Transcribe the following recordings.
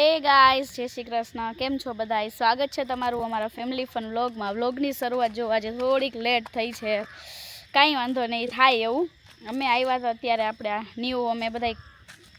હે ગાઈસ જય શ્રી કૃષ્ણ. કેમ છો બધા સ્વાગત છે તમારું અમારા ફેમિલી ફન વ્લોગમાં વ્લોગની શરૂઆત જો આજે થોડીક લેટ થઈ છે. કાંઈ વાંધો નહીં થાય એવું. અમે આવ્યા હતા અત્યારે આપણે ન્યૂ અમે બધા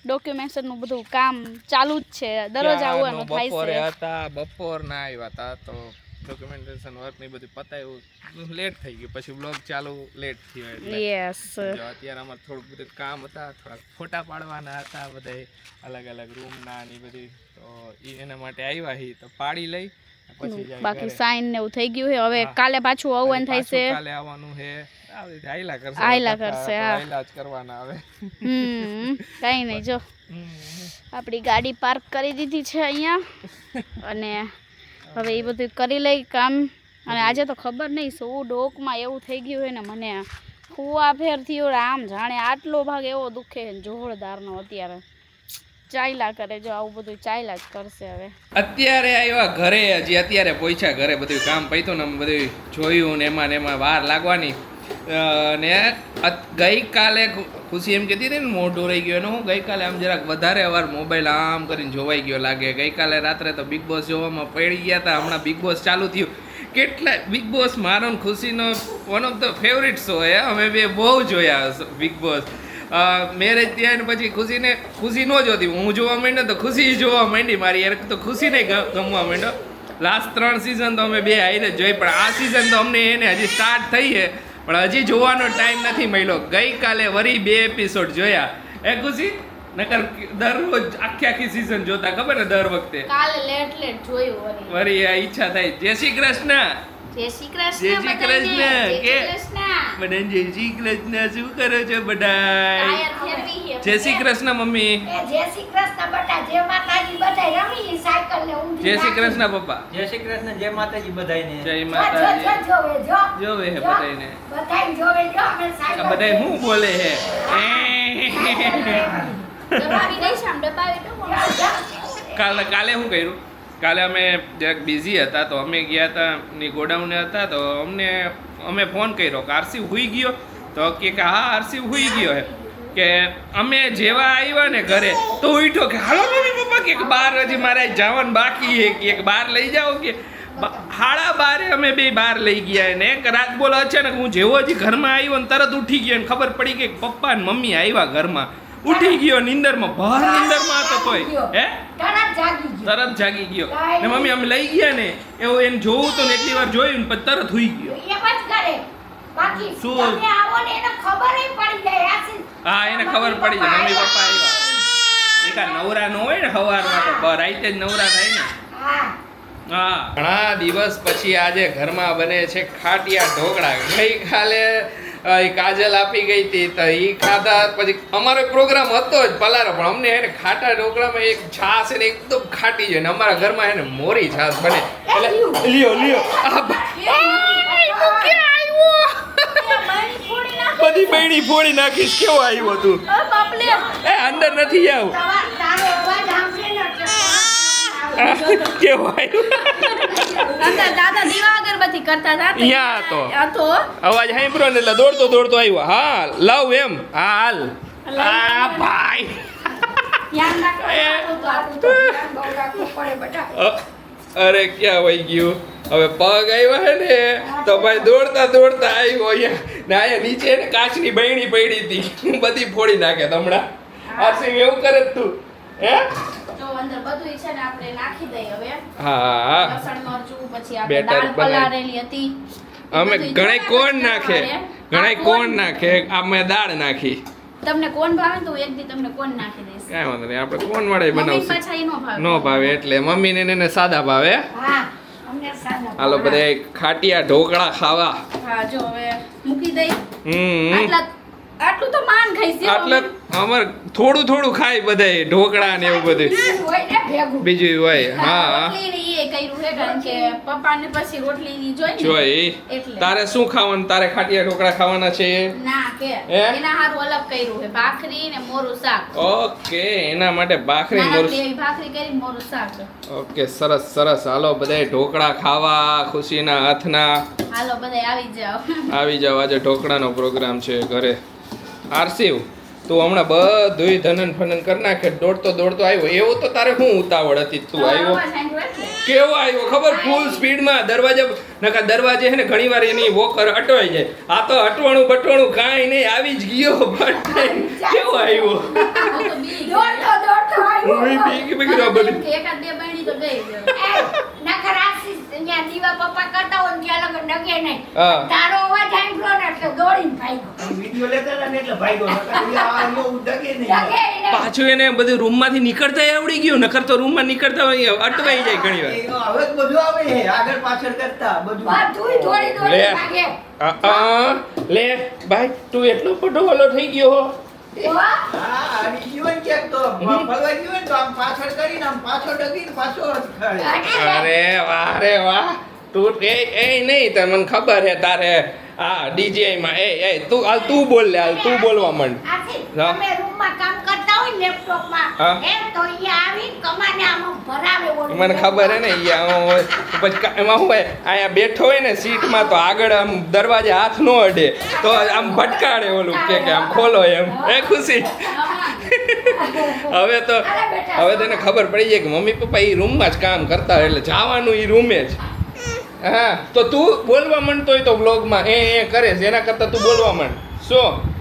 ડોક્યુમેન્ટનું બધું કામ ચાલુ જ છે. દરરોજ આવવાનું થાય છે. બપોરના આવ્યા હતા તો ડોક્યુમેન્ટેશન વર્ક ને બધું પતાવ્યું લેટ થઈ ગયું પછી બ્લોગ ચાલુ લેટ થયો એટલે યસ જો અત્યારે અમારે થોડુંક બધું કામ હતા થોડાક ફોટા પાડવાના હતા બધા અલગ અલગ રૂમના ને ઈ બધી તો ઈ એના માટે આવ્યા હી તો પાડી લઈ પછી જાય બાકી ઘરે. સાઈન ને એવું થઈ ગયું છે હવે કાલે પાછું આવવાનું થાય છે પાછું કાલે આવવાનું છે. આવી રીતે આયલા કરશે આયલા બધા કરશે, તો હા. આયલા જ કરવાના હવે. હમ કાંઈ નહીં જો. આપણી ગાડી પાર્ક કરી દીધી છે અહીંયા. અને હવે એ બધું કરી લઈ કામ. અને આજે તો ખબર નહીં સૌ ડોકમાં એવું થઈ ગયું હોય ને મને. ખુવા ફેર થયો આમ જાણે આટલો ભાગ એવો દુખે જોરદારનો અત્યારે. ચાયલા કરે, જો આવું બધું ચાયલા જ કરશે હવે. અત્યારે આવ્યા ઘરે, હજી અત્યારે પહોંચ્યા ઘરે બધું કામ પૈતું ને બધું જોયું ને એમાં ને એમાં વાર લાગવાની. ને ગઈકાલે ખુશી એમ કહેતી હતી ને, મોઢું રહી ગયું. એનું હું ગઈકાલે આમ જરાક વધારે અવાર મોબાઈલ આમ કરીને જોવાઈ ગયો લાગે. ગઈકાલે રાત્રે તો બિગ બોસ જોવામાં પડી ગયા હતા. હમણાં બિગ બોસ ચાલુ થયું. કેટલા બિગ બોસ મારો ખુશીનો one of the favourite show હે. અમે બે બહુ જોયા બિગ બોસ મેરેજ થયા ને પછી ખુશીને, ખુશી ન જોતી. હું જોવા માંડ્યો તો ખુશી જોવા માંડી. મારી યાર તો ખુશીને ગમવા માંડ્યો. લાસ્ટ ત્રણ સિઝન તો અમે બે જ જોઈ. પણ આ સિઝન તો અમને એને હજી સ્ટાર્ટ થઈ છે પણ હજી જોવાનો ટાઈમ નથી મળ્યો. ગઈકાલે વરી બે એપિસોડ જોયા. એ ખુશી? નકર દરરોજ આખી આખી સિઝન જોતા ખબર ને દર વખતે? કાલે લેટ લેટ જોયું વરી આ ઈચ્છા થાય. જય શ્રી કૃષ્ણ! જય શ્રી કૃષ્ણ શ્રી કૃષ્ણ. કે- જય શ્રી કૃષ્ણ શું કરો છો બધા જય શ્રી કૃષ્ણ મમ્મી. જય શ્રી કૃષ્ણ બટા જય માતાજી બધાય રમી સાયકલ ને ઊંધી જય શ્રી કૃષ્ણ પપ્પા. જય શ્રી કૃષ્ણ જય માતાજી બધાયને. જય માતાજી. જોવે, જો. જોવે હે બધાયને. બધાયને જોવે, જો, અમે સાયકલ બધાય શું બોલે હે? દબાવી દઈશ આમ. કાલે કાલે શું કર્યું? કાલે અમે જરાક બિઝી હતા તો અમે ગયા હતા ની ગોડાઉને હતા તો અમને, અમે ફોન કર્યો કે આરસી હુઈ ગયો? તો કે હા, આરસી હુઈ ગયો હે કે અમે જેવા આવ્યા ને ઘરે, તો ઉઠ્યો કે હાલો મમ્મી, પપ્પા, કે બાર હજી મારે જવાનું બાકી છે, કે બાર લઈ જાઓ કે? હાડા બારે અમે બે બાર લઈ ગયા ને એક રાત બોલો અચાનક હું જેવો હજી ઘરમાં આવ્યો ને તરત ઉઠી ગયો ને ખબર પડી કે પપ્પા ને મમ્મી આવ્યા ઘરમાં. ઉઠી ગયો નિંદરમાં ભર નિંદરમાં હતો તોય. હે? તરત જાગી ગયો. તરત જાગી ગયો. ને મમ્મી અમે લઈ ગયા ને એવું એને જોવું તો ને એટલી વાર જોયું ને પછી તરત હુઈ ગયો. શું? તમે આવો ને એને ખબર ય પડી જાય. આશી. હા એને ખબર પડી જાય. મમ્મી પપ્પા આવ્યા. એકા નવરા ન હોય ને સવારમાં તો રાતે જ નવરા થાય ને. હા. હા. ઘણા દિવસ પછી આજે ઘરમાં બને છે ખાટિયા ઢોકળા. ગઈકાલે કાજલ આપી ગઈ હતી તો એ ખાધા પછી અમારો પ્રોગ્રામ હતો જ પલારો પણ અમને એને ખાટા ઢોકળામાં એક છાશ એને એકદમ ખાટી ને અમારા ઘરમાં એને મોરી છાશ બને. એટલે લ્યો લ્યો આ બ- એ મારી ફોડી નાખો. બધી બૈણી ફોડી નાખીશ કેવો આવ્યો તું? એ અંદર નથી આવ તમાર તારો અવાજ સાંભળે ને એટલે કેવો આવ્યો દાદા દાદા દીવા અગરબત્તી કરતા હતા યા હતો. હતો. અવાજ સાંભળ્યો ને એટલે દોડતો દોડતો આવ્યો. હા લવ એમ. હા હાલ. આ ભાઈ. અરે ક્યાં વહી ગયું? હવે પગ આવ્યા હે ને તો ભાઈ દોડતા દોડતા આવ્યો અહીંયા. ને અહીંયા નીચે ને કાચની બહેણી પડી હતી. બધી ફોડી નાખે હમણાં આરસી એવું કરે તું? હે? જો અંદર બધું છે ને આપણે નાખી દઈએ હવે હા. લસણ મરચું પછી આપણે બેટર દાળ પલાળેલી હતી. અમે ઘણાય કોણ નાખે? ઘણાય કોણ નાખે? અમે દાળ નાખી. તમને કોણ ભાવે તો એક દી તમને કોણ નાખી દઈશ. કાંઈ વાંધો નહીં આપણે કોણ મમ્મી બનાવશું? નો ભાવે. એટલે મમ્મીને ને એને સાદા ભાવે. હાલો બધા ખાટિયા ઢોકળા ખાવા. હા જો હવે મૂકી દઈ. હમ. આટલું તો માન ખાઈશ. આટલે અમાર થોડું થોડું ખાય બધાય ઢોકળા ને એવું બધું બીજું હોય હા. જોઈ એટલે. તારે શું ખાવાનું? તારે ખાટિયા ઢોકળા ખાવાના છે? ના કે. એના હારું અલગ કર્યું છે ભાખરી ને મોરું શાક. ઓકે એના માટે ભાખરી નાના ભાખરી કરી મોરું શાક. ઓકે સરસ સરસ. હાલો બધાય ઢોકળા ખાવા ખુશીના હાથના. હાલો બધાય આવી જાવ આવી જાવ આજે ઢોકળાનો પ્રોગ્રામ છે ઘરે. આરસીવ. તું હમણાં બધુંય ધનન ફનન કરી નાખે દોડતો દોડતો આવ્યો. એવો તો તારે શું ઉતાવળ હતી? તું આવ્યો? કેવો આવ્યો? ખબર? ફૂલ સ્પીડમાં દરવાજા નકા દરવાજે છે ને ઘણી વાર એની વોકર અટવાઈ જાય. આ તો અટવાણું બટવાણું કાંઈ નહીં આવી જ ગયો બટ કેવો આવ્યો? દોડતો દોડતો હું એકાદ બે તો ગઈ નકર દીવા પપ્પા કરતા હોય ને ત્યાં લગન ડગે નહીં. હા તારો અવાજ સાંભળ્યો ને એટલે દોડીને ભાગ્યો. આમ વીડિયો લેતા ને એટલે નકર આ નહીં પાછું એને બધું રૂમમાંથી નીકળતા આવડી ગયું નકર તો રૂમમાં નીકળતા હોય અટવાઈ જાય ઘણી વાર. હવે બધું આવે છે. આગળ પાછળ કરતા બધું. લે. આ, લે ભાઈ તું એટલો મોટો ઓલો થઈ ગયો હો. હો? હા આવી ગયો ને ક્યાંક તો. ફરવા ગયો ને તો આમ પાછળ કરીને આમ પાછો ડગીને પાછો અરે વાહ રે વાહ. તું એ એ નહીં તને મને ખબર હે તારે આ ડીજે માં એ એ તું હાલ તું બોલ લે હાલ તું બોલવા માંડ તમે હા. માં કામ કરતા હોય લેપટોપમાં એ તો ઈ આવી કમાને આમ ભરાવે ઓલું. મને ખબર હે ને ઈ આમ હોય. પછી એમાં હોય અહીંયા બેઠો હોય ને સીટમાં તો આગળ આમ દરવાજે હાથ નો અડે તો આમ ભટકાડે ઓલું કે કે આમ ખોલો એમ એ ખુશી હવે તો હવે તને ખબર પડી જાય કે મમ્મી પપ્પા એ રૂમમાં જ કામ કરતા હોય એટલે જવાનું એ રૂમે જ હા, તો તું બોલવા માંડતો હોય તો બ્લોગમાં એ એ કરે છે. એના કરતાં તું બોલવા માંડ. શું?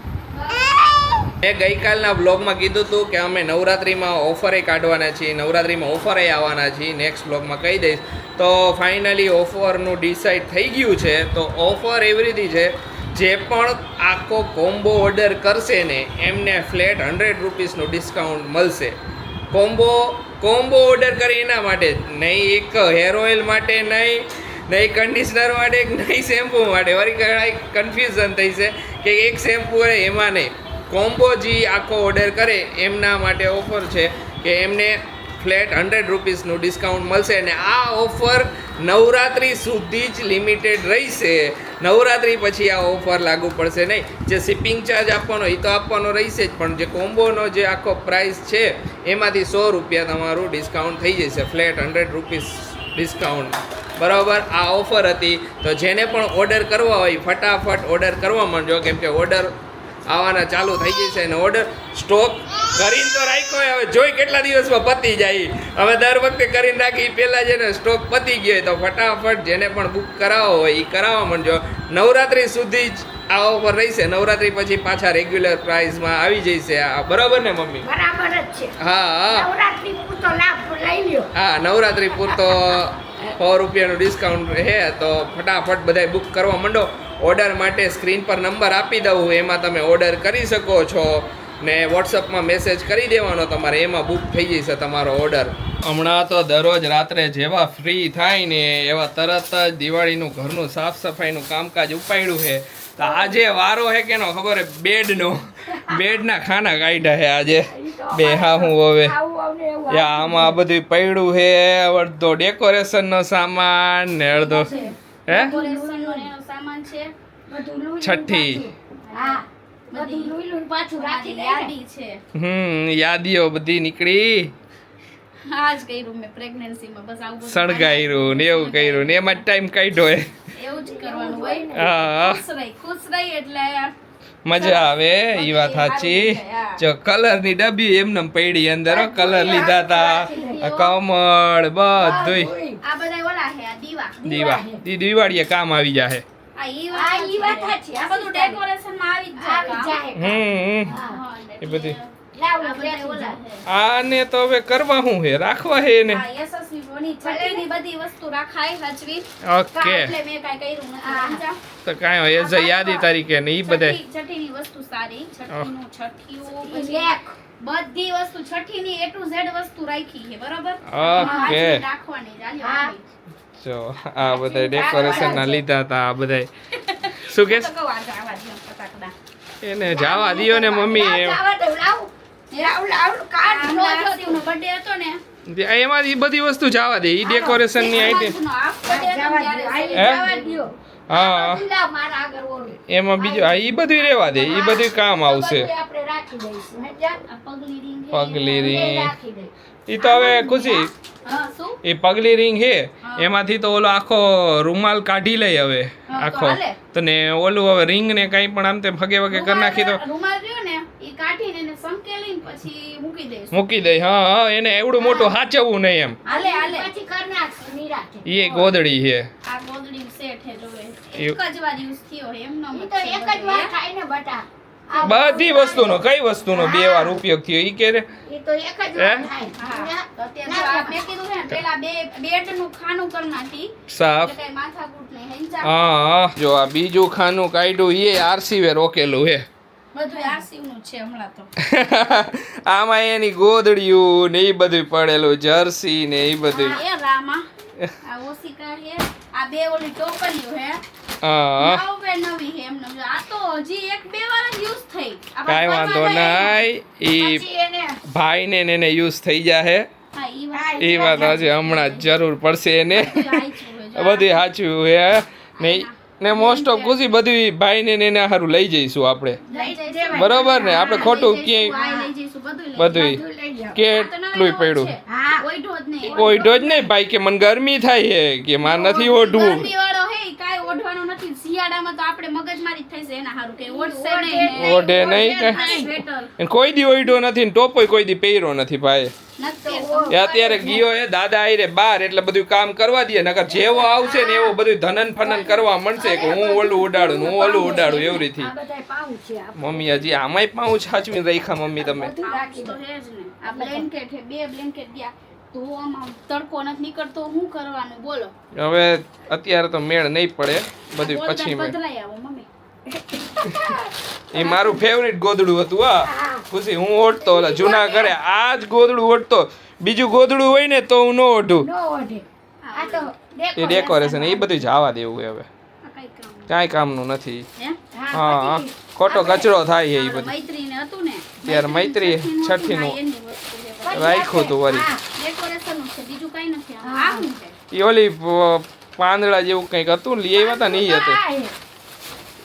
મેં ગઈકાલના બ્લોગમાં કીધું હતું કે અમે નવરાત્રિમાં ઓફરે કાઢવાના છીએ. નવરાત્રિમાં ઓફરે આવવાના છીએ. નેક્સ્ટ બ્લોગમાં કહી દઈશ. તો ફાઇનલી ઓફરનું ડિસાઈડ થઈ ગયું છે. તો ઓફર એવી રીતે છે, જે પણ આખો કોમ્બો ઓર્ડર કરશે ને, એમને ફ્લેટ હંડ્રેડ રૂપીસનું ડિસ્કાઉન્ટ મળશે. કોમ્બો કોમ્બો ઓર્ડર કરી એના માટે નહીં એક હેર ઓઇલ માટે નહીં નહીં કન્ડિશનર માટે નહીં શેમ્પૂ માટે. વળી ઘણા કન્ફ્યુઝન થઈ છે કે એક શેમ્પૂ હોય એમાં નહીં. કોમ્બો જે આખો ઓર્ડર કરે એમના માટે ઓફર છે કે એમને ફ્લેટ હંડ્રેડ રૂપીસનું ડિસ્કાઉન્ટ મળશે અને આ ઓફર નવરાત્રિ સુધી જ લિમિટેડ રહેશે. નવરાત્રિ પછી આ ઓફર લાગુ પડશે નહીં. જે શિપિંગ ચાર્જ આપવાનો એ તો આપવાનો રહેશે જ, પણ જે કોમ્બોનો જે આખો પ્રાઇસ છે એમાંથી સો રૂપિયા તમારું ડિસ્કાઉન્ટ થઈ જશે. ફ્લેટ હંડ્રેડ રૂપીસ ડિસ્કાઉન્ટ બરાબર, આ ઓફર હતી. તો જેને પણ ઓર્ડર કરવા હોય, ફટાફટ ઓર્ડર કરવા માંડજો. કેમ કે ઓર્ડર આવવાના ચાલુ થઈ જશે અને ઓર્ડર સ્ટોક કરીને તો રાખ્યો હવે જોઈ કેટલા દિવસમાં પતી જાય. હવે દર વખતે કરીને રાખી પહેલાં જેને સ્ટોક પતી ગયો હોય તો ફટાફટ જેને પણ બુક કરાવવો હોય એ કરાવવા માંડજો. નવરાત્રિ સુધી જ આ ઓફર રહેશે. નવરાત્રિ પછી પાછા રેગ્યુલર પ્રાઇસમાં આવી જશે આ. બરાબર ને મમ્મી? બરાબર જ છે. હા હા. નવરાત્રી પૂરતો લાભ લઈ લ્યો. હા નવરાત્રિ પૂરતો સો રૂપિયાનું ડિસ્કાઉન્ટ છે તો ફટાફટ બધાય બુક કરવા માંડો. ઓર્ડર માટે સ્ક્રીન પર નંબર આપી દઉં. એમાં તમે ઓર્ડર કરી શકો છો. ને વોટ્સઅપમાં મેસેજ કરી દેવાનો તમારે એમાં બુક થઈ જશે તમારો ઓર્ડર હમણાં તો દરરોજ રાત્રે જેવા ફ્રી થાય ને એવા તરત જ દિવાળીનું ઘરનું સાફ સફાઈનું કામકાજ ઉપાડ્યું છે. તો આજે વારો હે કેનો ખબર હે બેડનો. બેડના ખાના કાઢ્યા છે આજે. બે હા હું હવે આમાં આ બધું પડ્યું છે. અડધો ડેકોરેશનનો સામાન ને અડધો હે? છે. છઠ્ઠી. હમ યાદીઓ બધી નીકળી. આ કર્યું મેં પ્રેગ્નન્સીમાં બસ આવું બધું ને એવું કર્યું ને એમાં ટાઈમ કાઢ્યો હે એવું જ કરવાનું હોય હા ખુશ રહી ખુશ રહી એટલે મજા આવે એ વાત સાચી. જો કલરની ડબ્બી એમને પડી અંદર કલર લીધા તા. આ કમળ બધા ઓલા છે આ દીવા. દીવા. દિવાળીએ કામ આવી જાય. એ બધી. આને તો હવે કરવા હે રાખવા ને બધી વસ્તુ રાખાય હચવી. ઓકે. એટલે મેં કાંઈ કર્યું નથી. હા. સમજા? તો કાંઈ એઝ અ યાદી તારીખે ને ઈ બધાય છઠ્ઠી- છઠ્ઠીની વસ્તુ સારી. છઠ્ઠીનું છઠ્ઠીયું લેખ. બધી. વસ્તુ છઠ્ઠીની એ ટુ ઝેડ વસ્તુ રાખી છે બરોબર? ઓકે. રાખવાની. આવી. જો આ બધા ડેકોરેશન ના લીધા હતા આ બધા શું કે? એને જવા દિયો ને મમ્મી લાવ, એમ. લાવ, લાવ, લાવ. લાવ, લાવ, કાઢ, આ નો લાસ્ટીનો birthday હતો ને. એમાં ઈ બધી વસ્તુ જવા દે એ ડેકોરેશનની આઈટમ. હા. એમાં બીજું હા એ બધું રહેવા દે એ બધું કામ આવશે. પગલી ring એ તો હવે ખુશી? એ પગલી રિંગ હે એમાંથી તો ઓલો આખો રૂમાલ કાઢી લઈ હવે આખો. તને તો ને ઓલું હવે રિંગ ને કઈ પણ આમ તે ભગે વગે કરી નાખી તો રૂમાલ- રૂમાલ રહ્યો ને ઈ કાઢીને એને પછી મૂકી દઈ હા હા એને એવડું મોટું હાચવવું નહીં એમ. હાલે હાલે. પછી કર નાખશું એ ગોદડી છે. આ ગોદડી સેટ હે જોવે. એવું. એક જ વાર યુઝ થયો એમ એક જ વાર ખાઈને બટા. બધી વસ્તુનો કઈ વસ્તુનો બે વાર ઉપયોગ થયો ઈ કે રે? ઈ તો એક જ વાર થાય. તો અત્યારે જો આ મેં કીધું છે પેલા બે બેડનું ખાનું કરી નાખી. સાફ. એટલે માથાકૂટ નહીં હેંચા. હા. જો આ બીજું ખાનું કાઢ્યું એ આરસી વેર રોકેલું હે. બધું આરસીવનું છે હમણાં તો. આમાં એની ગોદડિયું ને એ બધું પડેલું જર્સી ને એ બધું રામા. આ ઓસી કાઢીએ આ બે ઓલી ટોપલીઓ હે. હા. નવ નવી હે એમને આ તો હજી એક બે વાર જ યુઝ થઈ. આ વાંધો નહીં. ઈ ભાઈને ને એને યુઝ થઈ જાહે. હા ઈ વાત એ વાત હજી હમણાં જરૂર પડશે એને. બધું સાચું હે. ને ને મોસ્ટ ઓફ ખુશી બધી ભાઈને ને એને સારું લઈ જઈશું આપણે. બરોબર ને? આપણે ખોટું ક્યાંય આ લઈ જઈશું, બધું કેટલું પડ્યું. ઓઢો જ નહીં. નહીં ભાઈ કે મને ગરમી થાય છે કે મારે નથી ઓઢવું ગરમીવાળો હે, ઈ કાંઈ ઓઢવાનું નથી શિયાળામાં તો આપણે મગજમારી થઈ છે એના હારું કે ઓઢશે નહીં. ઓઢે નહીં કે? કાંઈ. કોઈ દી ઓઈડો નથી ને ટોપોય કોઈ દી પહેર્યો નથી ભાઈ. એ અત્યારે ગયો એ દાદા આઈ રે બાર એટલે બધું કામ કરવા દે નકર જેવો આવશે ને એવો બધું ધનન ફનન કરવા મળશે કે હું ઓલું ઉડાડું હું ઓલું ઉડાડું એવી રીતે આ બધાય પાઉં છે આ મમ્મી હજી આમાંય પાઉં સાચવીને રાખ્યા મમ્મી તમે. બધું રાખી તો દો હે જ ને. આ બ્લેન્કેટ હે, બે બ્લેન્કેટ તડકો નથી નીકળતો શું કરવાનું? બોલો. હવે અત્યારે તો મેળ નહીં પડે બધું પછી મેળ. પધરાઈ આવો મમ્મી. એ મારું ફેવરિટ ગોદડું હતું હા. ખુશી હું ઓઢતો ઓલા જૂના ઘરે આ જ ગોદડું ઓઢતો. બીજું ગોદડું હોય ને તો હું ન ઓઢું. નો આ એ ડેકોરેશન એ બધું જવા દેવું હવે. કઈ કામનું નથી. હા? હા ખોટો કચરો થાય છે એ બધું ને. ત્યારે મૈત્રી છઠ્ઠીનું રાખ્યું હતું વળી. બીજું કઈ નથી. એ ઓલી પાંદડા જેવું કંઈક હતું ને લઈ આવ્યા હતા ને એ હતું.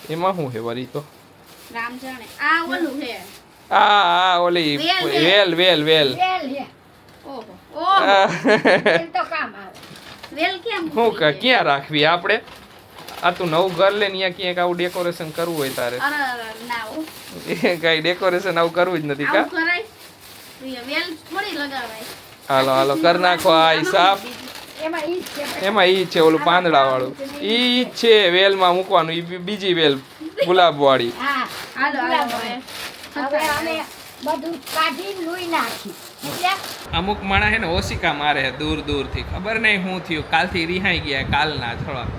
એમાં શું છે વળી તો? આ આ ઓલી વેલ વેલ વેલ શું? ક્યાં રાખવી આપણે? આ તું નવું ઘર લે ને અહીંયા ક્યાંક આવું ડેકોરેશન કરવું હોય તારે. કાંઈ ડેકોરેશન આવું કરવું જ નથી કા? હાલો હાલો કર નાખો આ હિસાબ એમાં ઈ છે બધા. એમાં ઈ છે ઓલું પાંદડા વાળું ઈ છે છે વેલમાં મૂકવાનું ઈ બીજી વેલ ગુલાબ વાળી હા હાલો હાલો હવે. હવે અમે બધું કાઢીને લૂઈ નાખી એટલે અમુક માણા છે ને ઓશિકા મારે છે દૂર દૂરથી. ખબર નહીં શું થયું. કાલથી રિહાઈ ગયા કાલના થોડાક.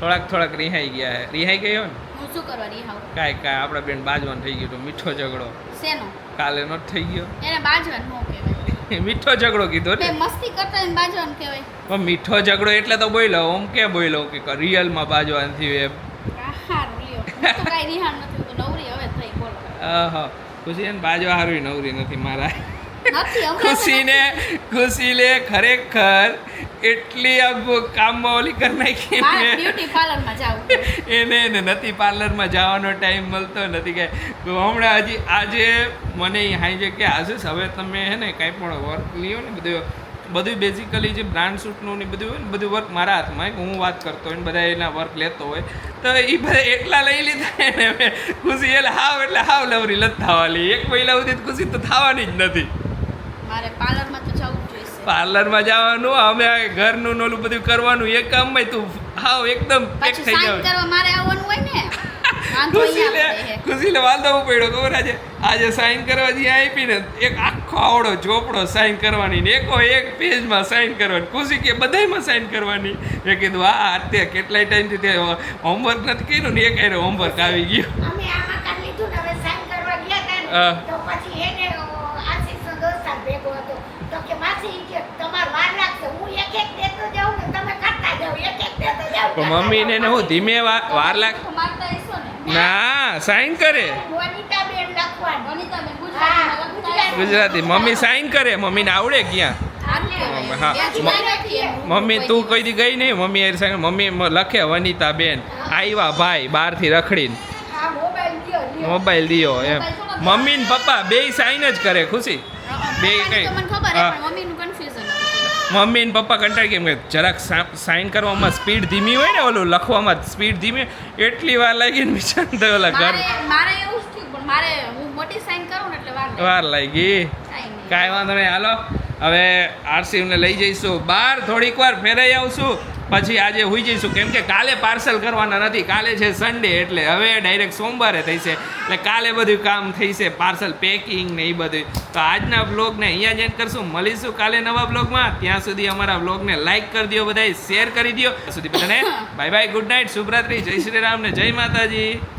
થોડાક થોડાક રિહાઈ ગયા છે. રિહાઈ ગયો ને? હું શું કરવા રહી હાવ કાંઈ કાંઈ આપણા બેન બાજવાનું થઈ ગયું તો મીઠો ઝઘડો. શેનો? કાલે નો થઈ ગયો. એને બાજવાન નો કહેવાય. મીઠો ઝઘડો કીધો ને? મસ્તી કરતા એને બાજવાન કહેવાય. પણ મીઠો ઝઘડો એટલે તો બોલ્યો. ઓમ કે બોલ્યો કે રિયલમાં બાજવાન થયું એમ. તો કાઈ રિહાન નથી તો નવરી હવે થઈ બોલો. આહા ખુશી એને બાજવા હારું નવરી નથી મારા. ખુશીને ખુશીને ખરેખર. એટલી આમ કામમાં ઓલી કરી નાખી બ્યુટી પાર્લરમાં જાવું એને નથી પાર્લરમાં જવાનો ટાઈમ મળતો નથી કે હમણાં હજી આજે મને હાઈ કે આશીષ હવે તમે હે ને કાંઈ પણ વર્ક લ્યો ને બધું. બધું બેઝિકલી જે બ્રાન્ડ શૂટનું ને બધું હોય ને બધું વર્ક મારા હાથમાં હું વાત કરતો હોય ને બધા એના વર્ક લેતો હોય તો એ બધા એટલા લઈ લીધા ને મેં. ખુશી એટલે હાવ એટલે હાવ લવરી લત થવાની એક મહિલા સુધી ખુશી તો થવાની જ નથી. મારે પાર્લરમાં જ પાર્લરમાં જવાનું અમે ઘરનું ને ઓલું બધું કરવાનું એક કામમાં તું હાવ એકદમ પેક થઈ જાવ. ખુશી મારે આવવાનું હોય ને ખુશીલે ખુશીલે વાંધો હું પડ્યો ખબર આજે આજે સાઈન કરવા જે આપી ને એક આખો આવડો ચોપડો સાઈન કરવાની ને એકો એક પેજમાં સાઈન કરવાની. ખુશી કે બધાયમાં સાઈન કરવાની. મેં કીધું આ અત્યારે કેટલાય ટાઈમથી તે હોમવર્ક નથી કર્યું ને એક એને હોમવર્ક આવી ગયું. અમે આમાં કાઢ લીધું ને હવે સાઈન કરવા ગયા હતા ને, હા. માસી કે તમારે વાર લાગશે. હું એક એક દેતો જાઉં ને તમે એક એક દેતો હું ધીમે વા- વાર લાગ તો ને? ના સાઈન કરે. લખવાનું. ગુજરાતી. મમ્મી સાઈન કરે. મમ્મીને આવડે ક્યાં? હા. મમ્મી તું કઈ દી ગઈ નહીં? મમ્મી હારે સાઈન મમ્મી લખે વનિતા બેન આવ્યા ભાઈ બહારથી રખડીને. મોબાઈલ દિયો એમ. મમ્મી ને પપ્પા બે સાઈન જ કરે ખુશી? બે કઈ-. મમ્મી ને પપ્પા કંટાળી કેમ કે જરાક સાઈન કરવામાં સ્પીડ ધીમી હોય ને ઓલું લખવામાં સ્પીડ ધીમી એટલી વાર લાગી ને વિચાર તો ઓલા ઘર મારે મારે એવું જ થયું પણ મારે હું મોટી સાઈન કરું ને એટલે વાર વાર લાગી. કાંઈ કાંઈ વાંધો નહીં હાલો. હવે આરસીને લઈ જઈશું. બહાર થોડીક વાર ફેરાઈ આવશું. પછી આજે હોઈ જઈશું. કેમ કે કાલે પાર્સલ કરવાના નથી. કાલે છે સન્ડે એટલે હવે ડાયરેક્ટ સોમવારે થઈશે એટલે કાલે બધું કામ થઈશે પાર્સલ પેકિંગ ને એ બધું. તો આજના બ્લોગને અહીંયા જ end કરશું. મળીશું કાલે નવા બ્લોગમાં ત્યાં સુધી અમારા બ્લોગને લાઈક કરી દો બધાએ શેર કરી દો સુધી બધાને બાય બાય ગુડ નાઇટ શુભરાત્રી. જય શ્રી રામ ને જય માતાજી.